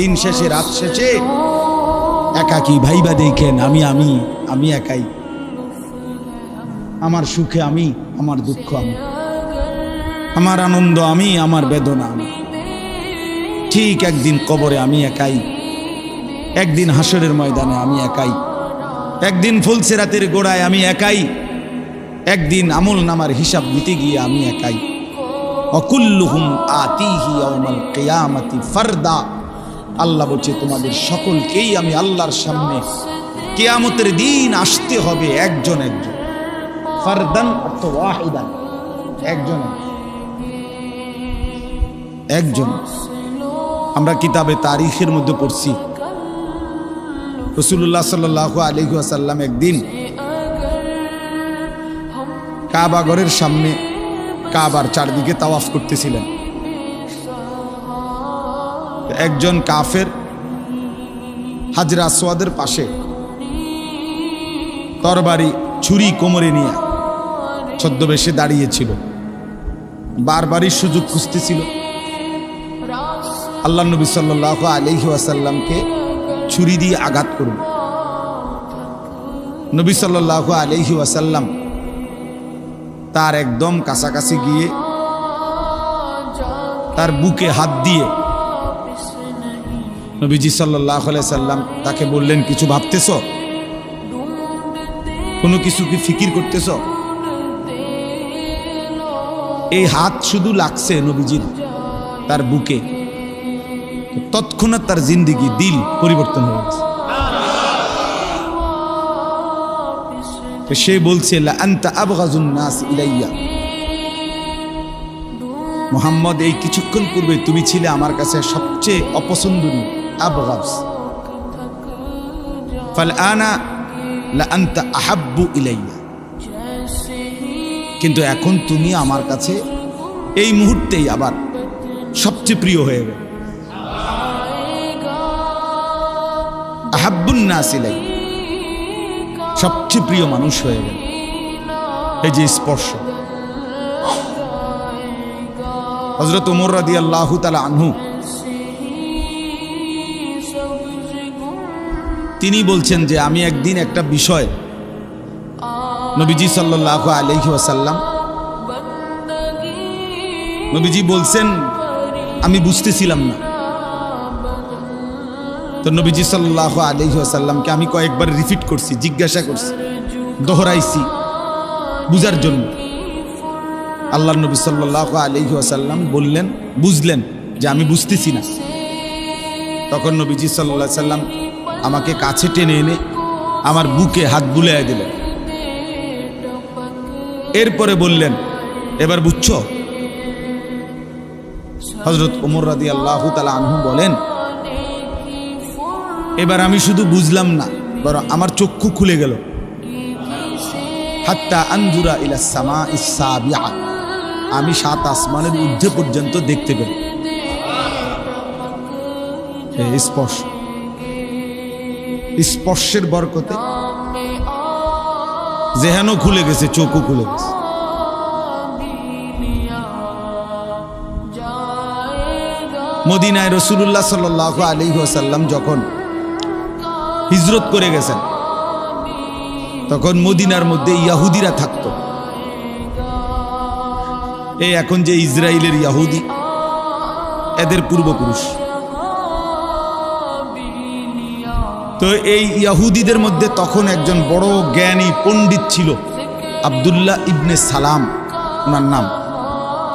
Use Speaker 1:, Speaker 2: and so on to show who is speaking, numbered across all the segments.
Speaker 1: দিন শেষে, রাত শেষে একাকি ভাইবা দেখেন, আমি আমি আমি একাই। আমার সুখে আমি, আমার দুঃখ আমি। আমার আনন্দ আমি, আমার বেদনা আমি। ঠিক একদিন কবরে আমি একাই। একদিন হাসরের ময়দানে আমি একাই। একদিন ফুলসেরাতের গোড়ায় আমি একাই। একদিন আমল নামার হিসাব নিতে গিয়ে আমি একাই। অকুল্লুহুম আতিহি ইয়াউমাল কিয়ামাতি ফারদা। আল্লাহ বলছে, তোমাদের সকলকেই আমি আল্লাহর সামনে কিয়ামতের দিন আসতে হবে একজন একজন। ফারদান অর্থ ওয়াহিদান। একজন একজন। আমরা কিতাবে তারিখের মধ্যে পড়ছি। রসুল্লাহ সাল্লাহ আলহি আসাল্লাম একদিন কাবা ঘরের সামনে কাবার চারদিকে তাওয়াফ করতেছিলেন। একজন কাফের হাজরা আসওয়াদের পাশে তরবারি, ছুরি কোমরে নিয়ে ছদ্মবেশে দাঁড়িয়েছিল বারবারই সুযোগ খুঁজতেছিল আল্লাহ নবী সাল্লাহ আলহি আসাল্লামকে ছুরি দিয়ে আঘাত করবে নবী সাল্লাহ আলহি আসাল্লাম তার একদম কাছাকাছি গিয়ে তার বুকে হাত দিয়ে নবীজি সাল্লাহ সাল্লাম তাকে বললেন, কিছু ভাবতেছ? কোনো কিছু কি ফিকির করতেছ? এই হাত শুধু লাগছে নবীজির তার বুকে। তৎক্ষণাৎ তার জিন্দিগি, দিল পরিবর্তন হয়ে গেছে। সে বলছে ইলাইয়া। মোহাম্মদ, এই কিছুক্ষণ পূর্বে তুমি ছিলে আমার কাছে সবচেয়ে অপছন্দনীয়। আনা লা আন্তা আহাব্বু ইলাইয়া কিন্তু এখন তুমি আমার কাছে এই মুহূর্তেই আবার সবচেয়ে প্রিয় হয়ে গেল। নাস ইলাইয়া সবচেয়ে প্রিয় মানুষ হয়ে গেল। এই যে স্পর্শ। হজরত উমর রাদি আল্লাহ তালা আনহু তিনি বলছেন যে আমি একদিন একটা বিষয় নবীজি সাল্লাহ আলহি ওয়াসাল্লাম নবীজি বলছেন, আমি বুঝতেছিলাম না। তো নবীজি সাল্লাহ আলহি আসাল্লামকে আমি কয়েকবার রিপিট করছি, জিজ্ঞাসা করছি, দোহরাইছি বুঝার জন্য। আল্লাহ নবী সাল্লাহ আলহি আসাল্লাম বললেন, বুঝলেন যে আমি বুঝতেছি না। তখন নবীজি সাল্লাহ সাল্লাম আমাকে কাছে টেনে এনে আমার বুকে হাত বুলাই দিলেন। এরপরে বললেন, এবার বুঝছ? হজরত উমর রাদি আল্লাহ আনহু বলেন, এবার আমি শুধু বুঝলাম না, বরং আমার চক্ষু খুলে গেল। হাত্তা আঞ্জুরা ইলা সামা ইসাবিয়া আমি সাত আসমানের ঊর্ধ্বে পর্যন্ত দেখতে পেলাম। স্পর্শ স্পর্শের বরকতে। জেহানো খুলে গেছে, চোখও খুলে গেছে। মদিনায় রসুল্লাহ সাল আলী আসাল্লাম যখন হিজরত করে গেছেন, তখন মদিনার মধ্যে ইয়াহুদিরা থাকত। এই এখন যে ইসরায়েলের ইয়াহুদি, এদের পূর্বপুরুষ। তো এই ইয়াহুদিদের মধ্যে তখন একজন বড় জ্ঞানী পণ্ডিত ছিল, আবদুল্লাহ ইবনে সালাম, ওনার নাম।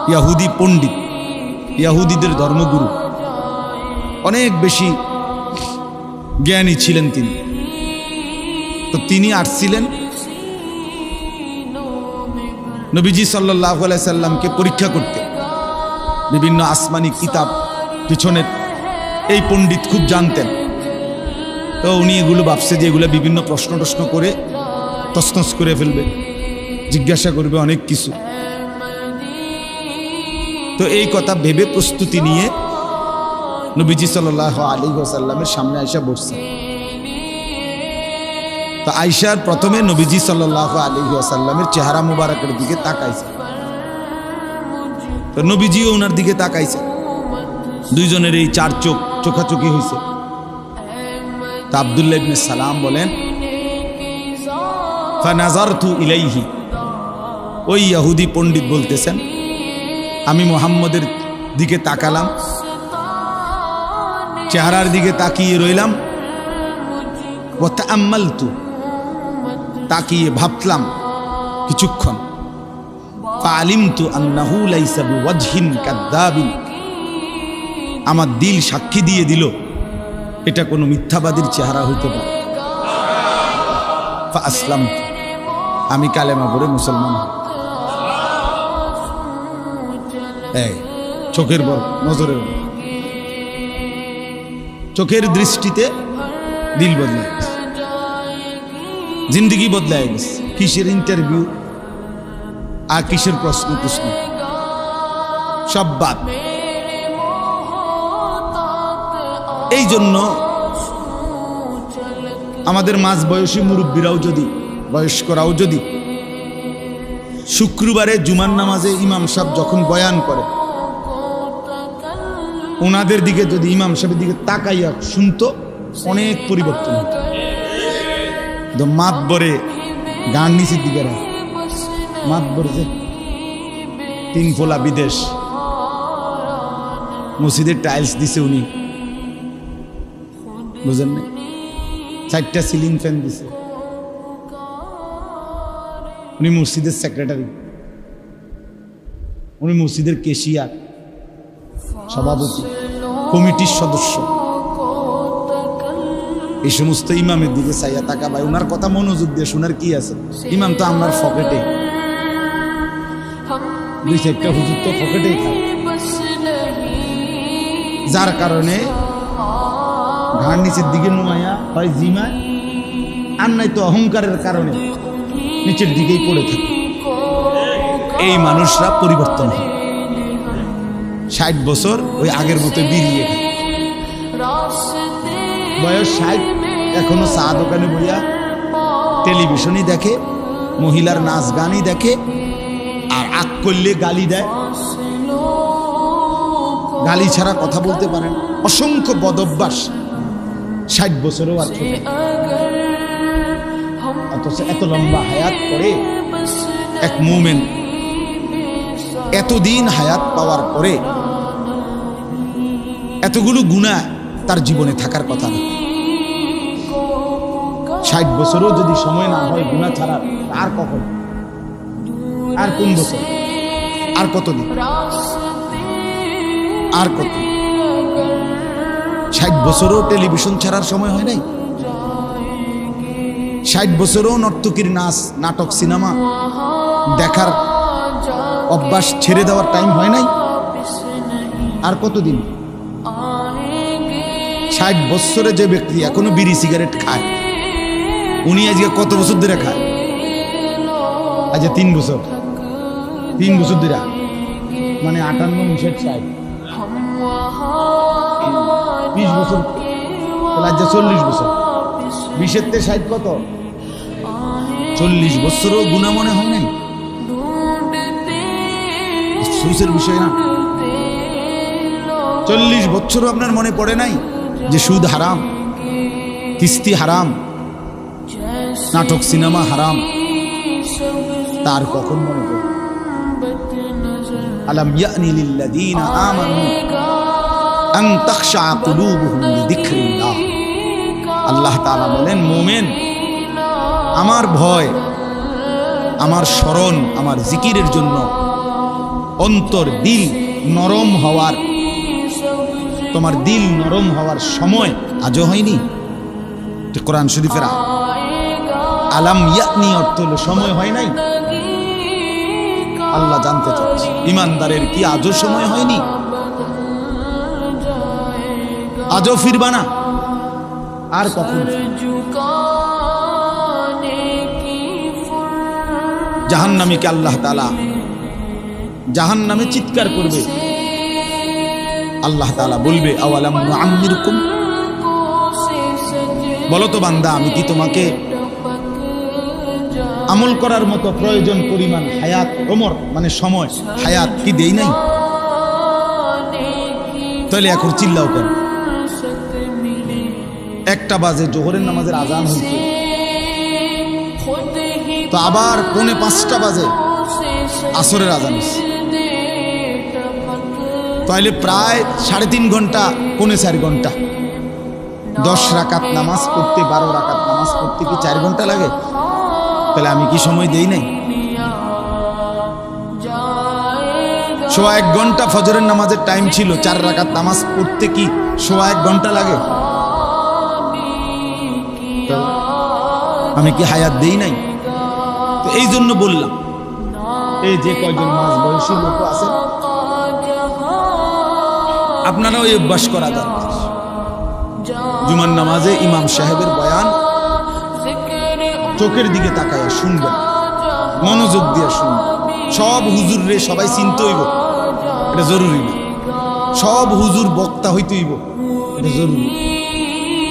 Speaker 1: ইয়াহুদি পণ্ডিত, ইয়াহুদিদের ধর্মগুরু। অনেক বেশি জ্ঞানী ছিলেন তিনি। তো তিনি আসছিলেন নবীজি সাল্লাহ সাল্লামকে পরীক্ষা করতে। বিভিন্ন আসমানি কিতাব পিছনের এই পণ্ডিত খুব জানতেন। তো উনি এগুলো ভাবছে যে এগুলো বিভিন্ন প্রশ্ন টশ্ন করে তসনস করে ফেলবে, জিজ্ঞাসা করবে অনেক কিছু। তো এই কথা ভেবে প্রস্তুতি নিয়ে নবীজি সাল্লাহ আলী সাল্লামের সামনে আয়সা বসছে। তো আয়সার প্রথমে নবীজি সাল্লাহ আলী সাল্লামের চেহারা মুবারকের দিকে তাকাইছে। তো নবীজিও ওনার দিকে তাকাইছে। দুইজনের এই চার চোখ, চোখাচোখি হয়েছে তা ইবনে সালাম বলেন, ফানাজারতু ইলাইহি। ওই ইহুদি পণ্ডিত বলতেছেন, আমি মোহাম্মদের দিকে তাকালাম, চেহারার দিকে তাকিয়ে রইলাম ওয়াতাআম্মালতু তাকিয়ে ভাবলাম কিছুক্ষণ। ফালিমতু আন্নাহু লাইসা বিওয়াজহিন কাদ্দাবিন আমার দিল সাক্ষী দিয়ে দিল এটা কোনো মিথ্যাবাদীর চেহারা হইতে পারে। আসলাম আমি কালেমা পড়ে মুসলমান চোখের বড় নজরের চোখের দৃষ্টিতে দিল বদলায় গেছে। জিন্দগি বদলায় গেছে। কিসের ইন্টারভিউ আর কিসের প্রশ্ন প্রশ্ন সব বাদ। এই জন্য আমাদের মাঝ বয়সী মুরব্বীরাও যদি, বয়স্করাও যদি, শুক্রবারে জুমার নামাজে ইমাম সাহেব যখন বয়ান করে, ওনাদের দিকে যদি ইমাম সাহেবের দিকে তাকাইয়া শুনতো, অনেক পরিবর্তন হতো। তো মাত বরে গান নিচের দিকে রাখে। মাত বরে যে তিন ফোলা বিদেশ। মসজিদের টাইলস দিছে উনি। বুঝেন না চারটা সিলিং ফ্যান দিছে। উনি মসজিদের সেক্রেটারি উনি মসজিদের কেশিয়ার সভাপতি, কমিটির সদস্য। এই সমস্ত ইমামের দিকে চাইয়া তাকা ভাই ওনার কথা মনোযোগ দিয়ে শোনার কি আছে? ইমাম তো আমার ফকেটে। দুই চারটা হুজুর তো ফকেটেই যার কারণে ঘাড় নিচের দিকে নুমাইয়া হয় জিমায়, আর নাই তো অহংকারের কারণে নিচের দিকেই পড়ে থাকে। এই মানুষরা পরিবর্তন হয়। ষাট বছর ওই আগের মতো বেরিয়ে বয়স ষাট, এখনও চা দোকানে বইয়া টেলিভিশনই দেখে, মহিলার নাচ গানই দেখে, আর আগ করলে গালি দেয়। গালি ছাড়া কথা বলতে পারেন অসংখ্য বদভ্যাস। ষাট বছরও আর অথচ এত লম্বা হায়াত পরে এক মুমেন্ট এতদিন হায়াত পাওয়ার পরে এতগুলো গুণা তার জীবনে থাকার কথা না। ষাট বছরও যদি সময় না হয় গুণা ছাড়ার আর কখন? আর কোন বছর? আর কতদিন? আর কত ষাট বছরও টেলিভিশন ছাড়ার সময় হয় নাই? ষাট বছরও নর্তকীর নাচ, নাটক, সিনেমা দেখার অভ্যাস ছেড়ে দেওয়ার টাইম হয় নাই? আর কতদিন? ষাট বছরে যে ব্যক্তি এখনও বিড়ি সিগারেট খায়, উনি আজকে কত বছর ধরে খায়? আজকে তিন বছর। তিন বছর ধরে। মানে আটান্ন, উনষাট, ষাট। বিশ বছর। তাহলে চল্লিশ বছর। বিশের তে ষাট কত? চল্লিশ বছরও গুণা মনে হয় নাই। সুসের বিষয় না। চল্লিশ বছরও আপনার মনে পড়ে নাই যে সুদ হারাম, কিস্তি হারাম, নাটক, সিনেমা হারাম? তার কখন মনে পড়ে? আলাম ইয়ানি লিল্লাযীনা আমানু আল্লাহ তাআলা বলেন, মোমেন, আমার ভয়, আমার স্মরণ, আমার জিকিরের জন্য অন্তর দিল নরম হওয়ার, তোমার দিল নরম হওয়ার সময় আজও হয়নি। কোরআন শরীফের। আলাম ইয়ানি অর্থ হলো সময় হয় নাই। আল্লাহ জানতে চাচ্ছে, ইমানদারের কি আজও সময় হয়নি? আজও ফিরবা না? আর কখন? জাহান্নামীকে আল্লাহ তালা জাহান নামে চিৎকার করবে। আল্লাহ তালা বলবে, আওয়ালাম বলো তো বান্দা, আমি কি তোমাকে আমল করার মতো প্রয়োজন, পরিমাণ, হায়াত, ওমর মানে সময়, হায়াত কি দেই নাই? তাহলে এখন চিল্লাও কেন? একটা বাজে, জোহরের নামাজের আজান হয়েছে। তো আবার পৌনে পাঁচটা বাজে, আসরের আজান হয়েছে। তাহলে প্রায় সাড়ে তিন ঘণ্টা, পৌনে চার ঘণ্টা। দশ রাকাত নামাজ পড়তে, বারো রাকাত নামাজ পড়তে কি চার ঘণ্টা লাগে? তাহলে আমি কি সময় দেই নাই? সোয়া এক ঘণ্টা ফজরের নামাজের টাইম ছিল, চার রাকাত নামাজ পড়তে কি সোয়া এক ঘণ্টা লাগে? আমি কি হায়াত দেই নাই? তো এই জন্য বললাম এই যে কয়জন মাস বয়সী লোক আছে আপনারা ওই অভ্যাস করা দরকার জুমার নামাজে ইমাম সাহেবের বয়ান চোখের দিকে তাকায় শুনবেন মনোযোগ দিয়ে শুনবেন। সব হুজুর রে সবাই চিনতে হইব এটা জরুরি না। সব হুজুর বক্তা হইতে হইব এটা জরুরি।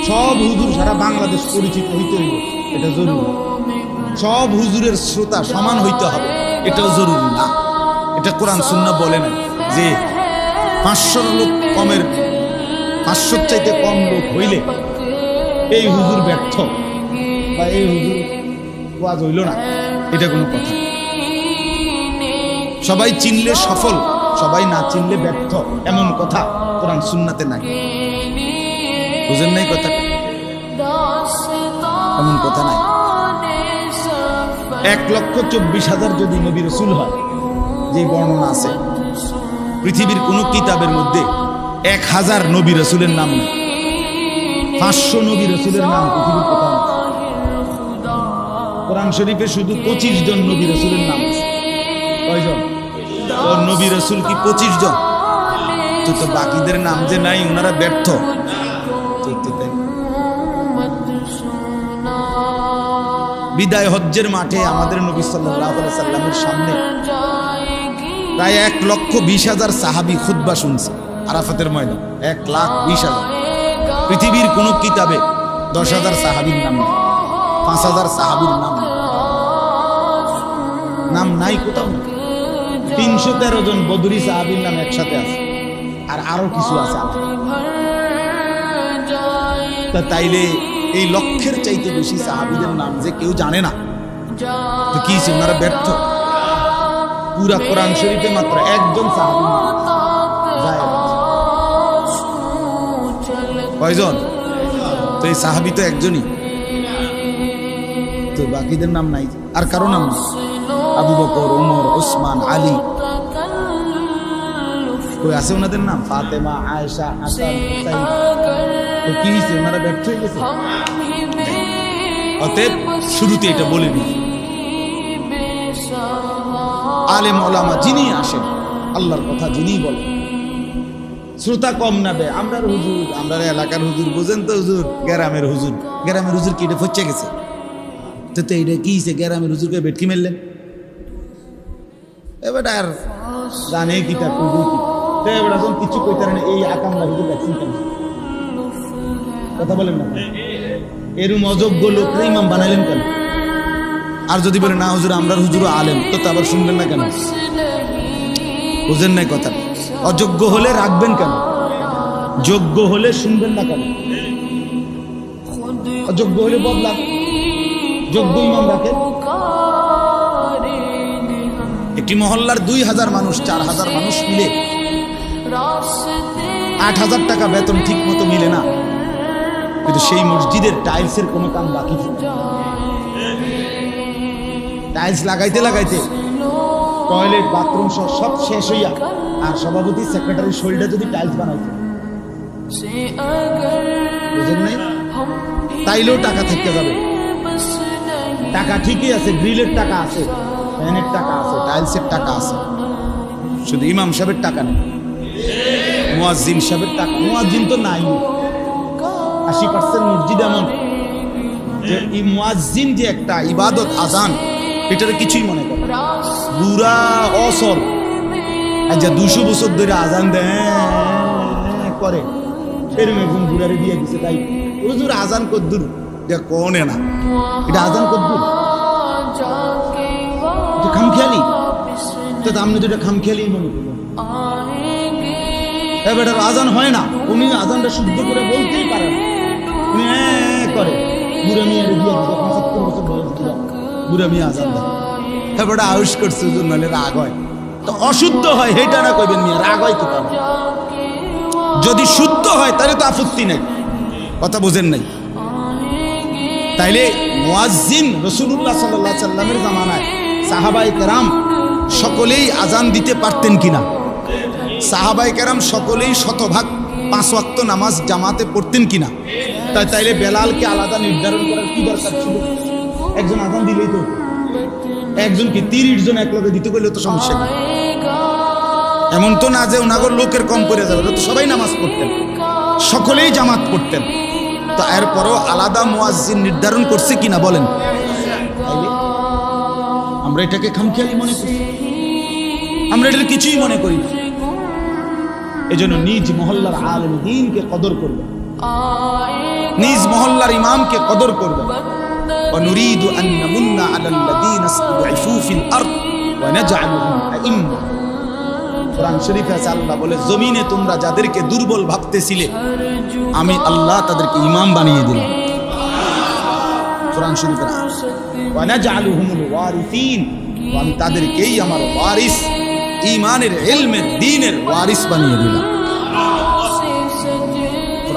Speaker 1: সব হুজুর সারা বাংলাদেশ পরিচিত হইতে হইব। এটা জরুরি। সব হুজুরের শ্রোতা সমান হইতে হবে। এটাও জরুরি না। এটা কোরআন সুন্না বলে না যে পাঁচশোর লোক কমের, পাঁচশোর চাইতে কম লোক হইলে এই হুজুর ব্যর্থ বা এই হুজুর ওয়াজ হইল না। এটা কোনো কথা সবাই চিনলে সফল, সবাই না চিনলে ব্যর্থ। এমন কথা কোরআন, সুন্নাতে নাই। বুঝেন নাই কথাটা? এমন কথা নাই। এক লক্ষ চব্বিশ হাজার যদি নবী রসুল হয়, যে বর্ণনা আছে, পৃথিবীর কোন কিতাবের মধ্যে এক হাজার নবী রসুলের নাম নেই। পাঁচশো নবী রসুলের নাম পৃথিবীর কোথাও। কোরআন শরীফে শুধু পঁচিশ জন নবী রসুলের নাম কয়জন? নবী রসুল কি পঁচিশ জন? তো বাকিদের নাম যে নাই, ওনারা ব্যর্থ। বিদায় হজ্জের মাঠে আমাদের নবী সাল্লামের সামনে প্রায় এক লক্ষ বিশ হাজার সাহাবি খুদ্া শুনছে আরাফাতের ময়দান। এক লাখ বিশ হাজার। পৃথিবীর কোনো কিতাবে দশ হাজার সাহাবির নাম নেই। পাঁচ হাজার সাহাবির নাম নাম নাই কোথাও নেই। তিনশো তেরো জন বদরি সাহাবির নাম একসাথে আছে। আর আরও কিছু আছে তাইলে এই লক্ষ্যের চাইতে বেশি সাহাবিদের নাম যে কেউ জানে না। তো কি? ওনারা ব্যর্থ। পুরা কোরআন শরীফে মাত্র একজন সাহাবি কয়জন? তো এই সাহাবি তো একজনই। তো বাকিদের নাম নাই। আর কারও নাম নেই। আবু বকর ওমর ওসমান আলী। কই আছে ওনাদের নাম? ফাতেমা, আয়েশা, হাসান তো কি হয়েছে ওনারা ব্যর্থ হয়ে গেছে? অতএব শুরুতে এটা বলে দিই আলেম ওলামা যিনি আসেন, আল্লাহর কথা যিনি বলেন। শ্রোতা কম নাবে আমরা হুজুর আমরা এলাকার হুজুর, বুঝেন তো হুজুর? গ্রামের হুজুর। গ্রামের হুজুর কি এটা ফচ্ছে গেছে? তো তো এইটা কি হয়েছে গ্রামের হুজুরকে বেটকি মেললেন এবার আর জানে কি তা, কইব কি? এবার এখন কিছু কইতারে এই আকামরা হুজুর কথা বলেন না। এরম অযোগ্য লোকরা ইমাম বানাইলেন কেন? আর যদি বলে, না, হুজুর, আমরা হুজুর আলেম, তো তা আবার শুনবেন না কেন? বুঝেন নাই কথা অযোগ্য হলে রাখবেন কেন? যোগ্য হলে শুনবেন না কেন? অযোগ্য হলে বদলান যোগ্য ইমাম রাখেন। একটি মহল্লার দুই হাজার মানুষ, চার হাজার মানুষ মিলে আট হাজার টাকা বেতন ঠিক মতো মিলে না। কিন্তু সেই মসজিদের টাইলসের কোনো কাম বাকি টাইলস লাগাইতে লাগাইতে টয়লেট, বাথরুম সব সব শেষ হইয়া আর সভাপতি, সেক্রেটারি শরীরটা যদি টাইলস বানাইতো। তাইলেও টাকা থাকতে যাবে। টাকা ঠিকই আছে, গ্রিলের টাকা আছে, ফ্যানের টাকা আছে, টাইলসের টাকা আছে। শুধু ইমাম সাহেবের টাকা নেই। মুয়াজ্জিন সাহেবের টাকা মুয়াজ্জিন তো নাই। আশি পার্সেন্ট মসজিদ এমন যে মুয়াজ্জিন যে একটা ইবাদত আজান এটার কিছুই মনে করে না। বুড়া অসল। যা দুশো বছর ধরে আজান দেয়, করে। এরকম একজন বুড়ারে দিয়ে দিছে, তাই হুজুর আজান কদ্দুর? যে কনে না। এটা আজান কদ্দুর? এটা খামখেয়ালি? তো আপনি তো এটা খামখেয়ালি মনে করবেন এবার আজান হয় না। উনি আজানটা শুদ্ধ করে বলতেই পারেন যদি শুদ্ধ হয়, তাহলে তো আপত্তি নেই। কথা বোঝেন নাই? তাইলে মুয়াজ্জিন রসুল্লাহ সাল্লাহ সাল্লামের জামানায় সাহাবাই কেরাম সকলেই আজান দিতে পারতেন কিনা? সাহাবাই কেরাম সকলেই শতভাগ পাঁচ ওয়াক্ত নামাজ জামাতে পড়তেন কিনা? তাই তাইলে বেলালকে আলাদা নির্ধারণ করার কি দরকার ছিল? একজন আজান দিলেই তো একজন কি তিরিশ জন এক লোকে দিতে গেলে তো সমস্যা নেই এমন তো না যে ওনাগর লোকের কম পড়ে যাবে তো সবাই নামাজ পড়তেন, সকলেই জামাত পড়তেন। তো এরপরও আলাদা মুয়াজ্জিন নির্ধারণ করছে কিনা বলেন। আমরা এটাকে খামখেয়ালি মনে করি। আমরা এটার কিছুই মনে করি না। এজন্য নিজ মহল্লার আলম দিনকে কদর করবেন। নিজ মহল্লার ইমামকে কদর করবেন ونريد أن نمن على الذين استضعفوا في الأرض ونجعلهم أئمة কোরআন শরীফে আছে আল্লাহ বলে জমিনে তোমরা যাদেরকে দুর্বল ভাবতেছিলে আমি আল্লাহ তাদেরকে ইমাম বানিয়ে দিলাম কোরআন শরীফের আয়াত। ওয়ানাজআলুহুমুল ওয়ারিসিন ও আমি তাদেরকেই আমার ওয়ারিস ইমানের ইলমের দ্বীনের ওয়ারিস বানিয়ে দিলাম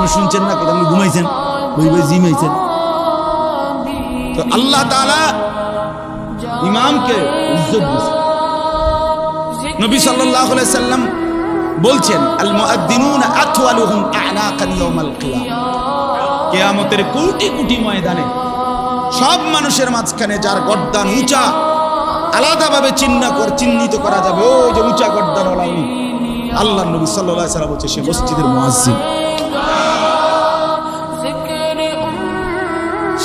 Speaker 1: আপনি শুনছেন না কথা, আপনি ঘুমাইছেন জিমাইছেন তো আল্লাহ তাআলা ইমামকে ইজ্জত দিয়েছে নবী সাল্লাম বলছেন আল মুআদ্দিনুনা আতওয়ালুহুম কিয়ামতের কোটি কোটি ময়দানে সব মানুষের মাঝখানে যার গর্দান উঁচা, আলাদাভাবে চিহ্ন কর, চিহ্নিত করা যাবে, ওই যে উঁচা গর্দান উনি। আল্লাহ নবী সাল্লাল্লাহু আলাইহি সাল্লাম হচ্ছে সে মসজিদের মুয়াজ্জিন।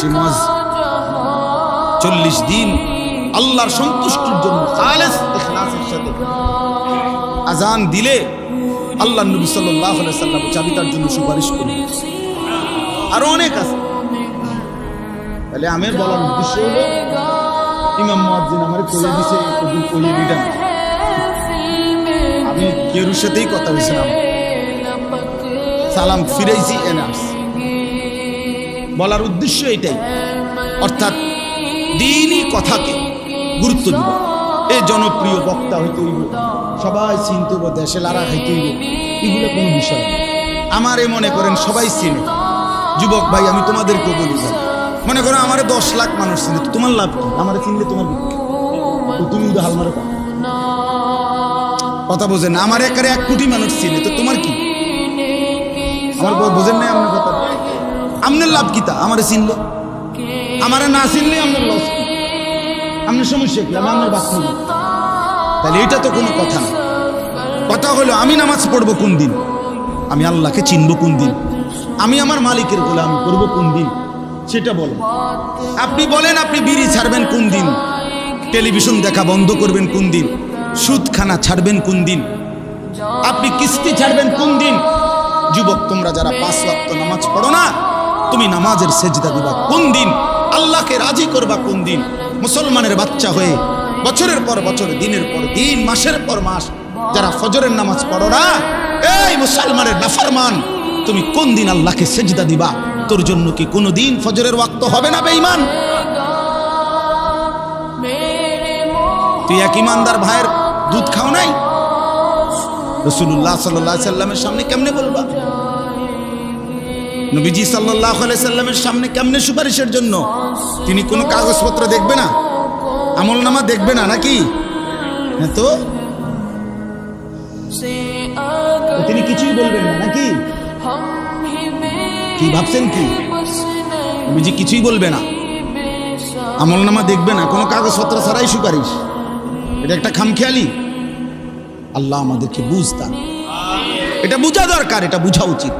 Speaker 1: সে মুয়াজ্জিন চল্লিশ দিন আল্লাহর সন্তুষ্টির জন্য আজান দিলে আল্লাহ নবী সাল্লাম চাবি তার জন্য সুপারিশ করবে আরও অনেক আছে। তাহলে আমি বলার উদ্দেশ্য হলো, ইমাম মুয়াজ্জিন আমার দিছে আমি কেরুর সাথেই কথা সালাম ফিরাইছি এনে আসছি। বলার উদ্দেশ্য এটাই। অর্থাৎ দিনই কথাকে গুরুত্ব দিব। এ জনপ্রিয় বক্তা হইতে হইব সবাই চিনতে দেশে লারা খাইতে হইব এগুলো কোনো বিষয় না। আমারে মনে করেন সবাই চিনে। যুবক ভাই, আমি তোমাদেরকে বলি ভাই, মনে করো আমারে দশ লাখ মানুষ চিনে তোমার লাভ কি? আমারে চিনলে তোমার তো তুমি উদাহাল মারে। কথা বোঝেন না, আমার একারে এক কোটি মানুষ চিনে, তো তোমার কি? আমার বোঝেন নাই আমার কথা। আপনার লাভ কি তা? আমারে চিনলে। আমারে না চিনলে আপনার লস আপনার সমস্যা কি? আমি আপনার বাচ্চা তাহলে এটা তো কোনো কথা না। কথা হলো, আমি নামাজ পড়ব কোন দিন? আমি আল্লাহকে চিনব কোন দিন? আমি আমার মালিকের গোলাম করব কোন দিন? সেটা বলেন আপনি বলেন, আপনি বিড়ি ছাড়বেন কোন দিন? টেলিভিশন দেখা বন্ধ করবেন কোন দিন? সুদখানা ছাড়বেন কোন দিন? আপনি কিস্তি ছাড়বেন কোন দিন? যুবক, তোমরা যারা পাঁচ ওয়াক্ত নামাজ পড়ো না তুমি নামাজের সেজদা দিবা। কোন দিন? আল্লাহকে রাজি করবা কোন দিন? মুসলমানের বাচ্চা হয়ে বছরের পর বছর, দিনের পর দিন, মাসের পর মাস যারা ফজরের নামাজ পড়ো না, এই মুসলমানের নাফরমান তুমি কোন দিন আল্লাহকে সেজদা দিবা? তোর জন্য কি কোনো দিন ফজরের ওয়াক্ত হবে না, বেঈমান? তুই এক ইমানদার ভাইয়ের দুধ খাও নাই? রসুল্লাহ সাল্লাহ সাল্লামের সামনে কেমনে বলবা? নবীজি সাল্লাহ সাল্লামের সামনে কেমনে সুপারিশের জন্য? তিনি কোনো কাগজপত্র দেখবে না? আমল নামা দেখবে না নাকি? হ্যাঁ তো? তিনি কিছুই বলবেন না নাকি? কি ভাবছেন কি? নবীজি কিছুই বলবে না। আমল নামা দেখবে না, কোনো কাগজপত্র ছাড়াই সুপারিশ। এটা একটা খামখেয়ালি। আল্লাহ আমাদেরকে বুঝতাম এটা বোঝা দরকার, এটা বোঝা উচিত।